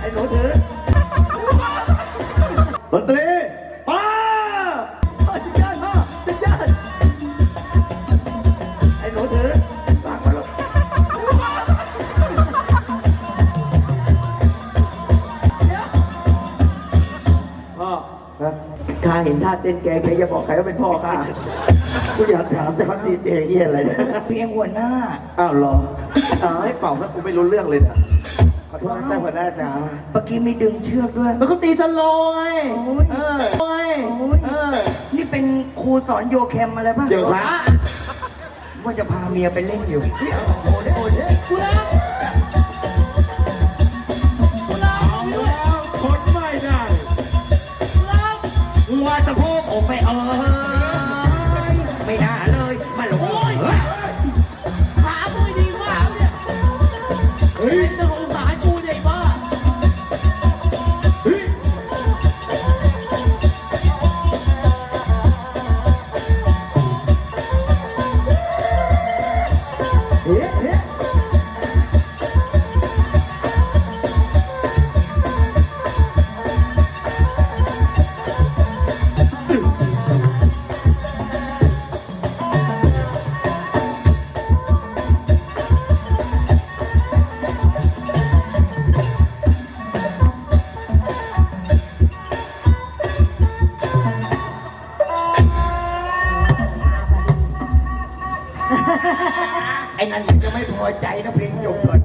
ไอ้หนูถือดนตรีป้าสุดยอดมากสุดยอไอ้หนูถือฝามาลูพ่อนะข้าเห็นท่าเต้นแกแกอย่าบอกใครว่าเป็นพ่อข้ากูอยากถามแต่ว่าดีเตเฮียอะไรเพียงหัวหน้า อ้าวหรอ อ้าวให้เป่าซะกูไม่รู้เรื่องเลยนะขอโทษนะเจ้าหัวหน้าจ๋าเมื่อกี้มีดึงเชือกด้วย มันเขาตีสโลไงโอ้ย เออไงโอ้ยเออนี่เป็นครูสอนโยแคมอะไรป่ะเดี๋ยวครับว่าจะพาเมียไปเล่นอยู่กูรักกูรักเอาแล้วทนไม่ได้กูรักหัวสะโพกอกไปเอ้ย ไอ้นมันจะไม่พอใจนะเพลงจบก่อน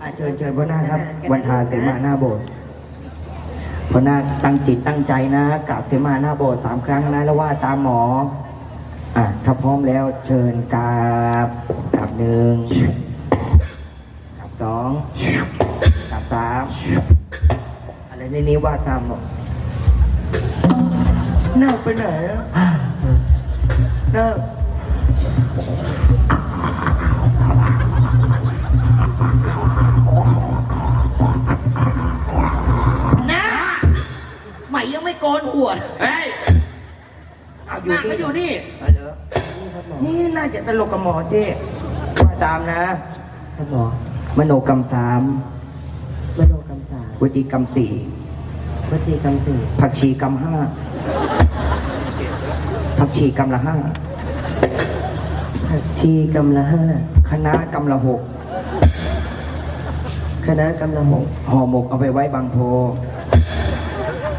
อะเชิญเชิญพ่อหน้าครับ วันทาเสมาหน้าโบสถ์พ่อหน้าตั้งจิตตั้งใจนะกราบเสมาหน้าโบสถ์สามครั้งนะแล้วว่าตามหมอ อะถ้าพร้อมแล้วเชิญกราบกราบหนึ่งกราบสองกราบสามอะไรในนี้ว่าตามหมอเนิกไปไหนอะเนิกน อาอหน้าเขาอยู่นี่เอาเหรอนี่น่าจะตลกกับหมอสิว่าตามนะ ครับหมอมโนกรรมสามมโนกรรมสามวจีกรรมสี่วจีกรรมสี่ผักชีกรรมห้าผักชีกรรมละห้าผักชีกรรมละห้าคณะกรรมละหกคณะกรรมละหกห่อหมกเอาไปไว้บางโพ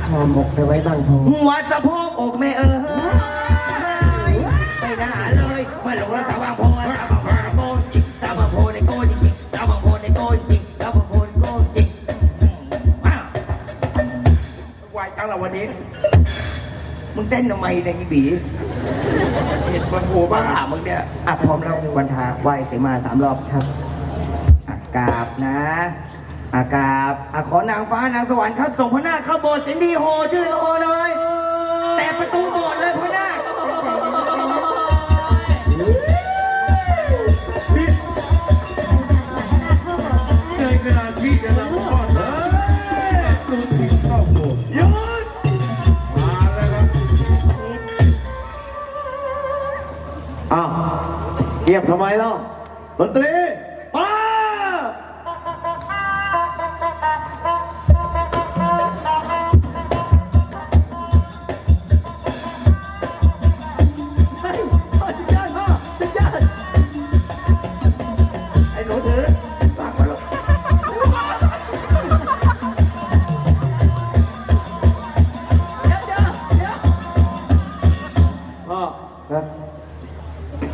ห่อหมกไปไว้บางโพหัวสะโพกอกแม่เอ้ยไปหน้าเล ยมาหลงรักษาบางโพสาวบางโพในโกจิกสาวบางโพในโกจริงๆสาวบางโพในโกจริงๆสาวบางโพในโกจริงอ้าววายจังละวันนี้ มึงเต้นทำไมเนี่ยอีบี เห็นมันโผบ้าบ้ามึงเนี่ยอะพร้อมแล้ววันทาไหวเสมาสามรอบครับอากราบนะ อากราบอะขอนางฟ้านางสวรรค์ครับ ส่งพระนาคเข้าโบสถ์เสียงดีโฮชื่อโฮหน่อย แต่ประตูโบสถ์เลยพระ อ้าวเงียบทำไมเล่าดนตรี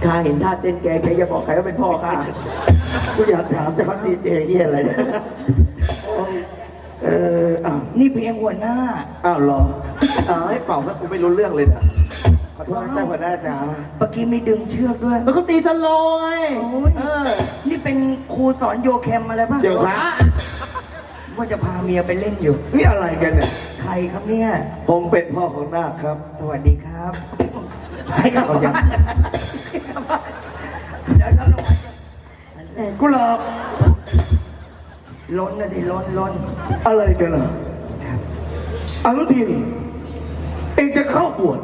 ข้าเห็นท่าเต้นแกแกจะบอกใครว่าเป็นพ่อข้ากูอยากถามแต่เขาดีเองเหียอะไรนะเอออ้าวนี่เพลงหัวหน้า อ้าวเหรออ้าวให้เป่าซะกูไม่รู้เรื่องเลยนะขอโทษนะเจ้าหัวหน้าจ๋าเมื่อกี้มีดึงเชือกด้วยมันเขาตีสโลไงโอ้ยเออนี่เป็นครูสอนโยแคมอะไรป่ะเดี๋ยวครับว่าจะพาเมียไปเล่นอยู่ นี่อะไรกันเนี่ย ใครครับเนี่ย ผมเป็นพ่อของนาคครับ สวัสดีครับให้กลับบ้าน เดี๋ยวเราลงมากุหลาบล้นนะสิล้นล้นอะไรกันล่ะครับอนุทิน เองจะเข้าบวช